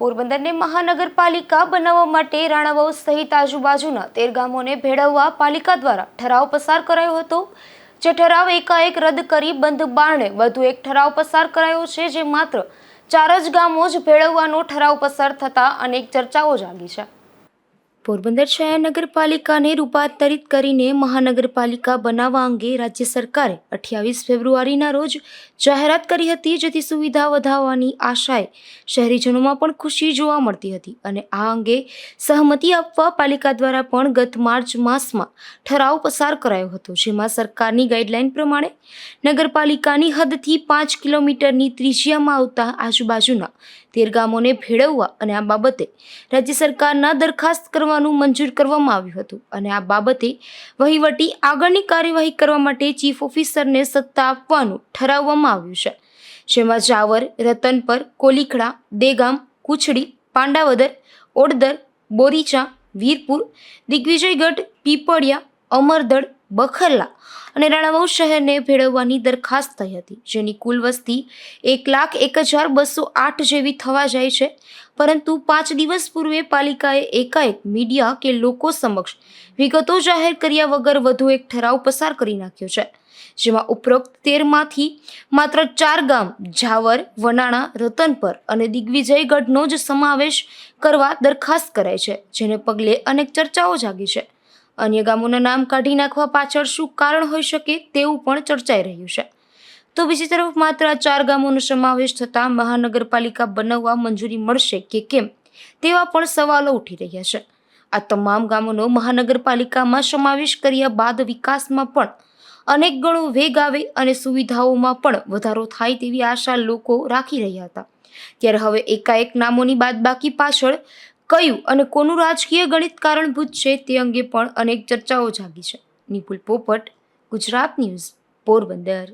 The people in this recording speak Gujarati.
પોરબંદરને મહાનગરપાલિકા બનાવવા માટે રાણાવાવ સહિત આજુબાજુના તેર ગામોને ભેળવવા પાલિકા દ્વારા ઠરાવ પસાર કરાયો હતો. જે ઠરાવ એકાએક રદ કરી બંધ બારણે વધુ એક ઠરાવ પસાર કરાયો છે, જે માત્ર ચાર જ ગામો જ ભેળવવાનો ઠરાવ પસાર થતા અનેક ચર્ચાઓ જાગી છે. પોરબંદર શહેર નગરપાલિકાને રૂપાંતરિત કરીને મહાનગરપાલિકા બનાવવા અંગે રાજ્ય સરકારે અઠ્યાવીસ ફેબ્રુઆરીના રોજ જાહેરાત કરી હતી, જેથી સુવિધા વધારવાની આશાએ શહેરીજનોમાં પણ ખુશી જોવા મળતી હતી અને આ અંગે સહમતિ આપવા પાલિકા દ્વારા પણ ગત માર્ચ માસમાં ઠરાવ પસાર કરાયો હતો, જેમાં સરકારની ગાઈડલાઈન પ્રમાણે નગરપાલિકાની હદથી પાંચ કિલોમીટરની ત્રિજ્યામાં આવતા આજુબાજુના તેર ગામોને ભેળવવા અને આ બાબતે રાજ્ય સરકારના દરખાસ્ત કરવાનું મંજૂર કરવામાં આવ્યું હતું અને આ બાબતે વહીવટી આગળની કાર્યવાહી કરવા માટે ચીફ ઓફિસરને સત્તા આપવાનું ઠરાવવામાં આવ્યું છે. જેમાં જાવર રતનપર, કોલીખડા, દેગામ, કુછડી, પાંડાવદર, ઓડદર, બોરીચા, વીરપુર, દિગ્વિજયગઢ, પીપળિયા, અમરદળ બખરલા અને રાણાવાવ શહેરને ભેળવવાની દરખાસ્ત થઈ હતી, જેની કુલ વસ્તી એક લાખ એક હજાર બસો આઠ જેવી થવા જાય છે. પરંતુ પાંચ દિવસ પૂર્વે પાલિકાએ એકાએક મીડિયા કે લોકો સમક્ષ વિગતો જાહેર કર્યા વગર વધુ એક ઠરાવ પસાર કરી નાખ્યો છે, જેમાં ઉપરોક્ત તેરમાંથી માત્ર ચાર ગામ ઝાવર, વનાણા, રતનપર અને દિગ્વિજયગઢનો જ સમાવેશ કરવા દરખાસ્ત કરાઈ છે, જેને પગલે અનેક ચર્ચાઓ જાગી છે. અન્ય ગામોના નામ કાઢી નાખવા પાછળ શું કારણ હોઈ શકે તેવું પણ ચર્ચાઈ રહ્યું છે. તો બીજી તરફ માત્ર ચાર ગામોનો સમાવેશ થતાં મહાનગરપાલિકા બનાવવા મંજૂરી મળશે કે કેમ તેવા પણ સવાલો ઉઠી રહ્યા છે. આ તમામ ગામોનો મહાનગરપાલિકામાં સમાવેશ કર્યા બાદ વિકાસમાં પણ અનેક ગણો વેગ આવે અને સુવિધાઓમાં પણ વધારો થાય તેવી આશા લોકો રાખી રહ્યા હતા. ત્યારે હવે એકાએક નામોની બાદબાકી પાછળ કયું અને કોનું રાજકીય ગણિત કારણભૂત છે તે અંગે પણ અનેક ચર્ચાઓ જાગી છે. નિપુલ પોપટ, ગુજરાત ન્યૂઝ, પોરબંદર.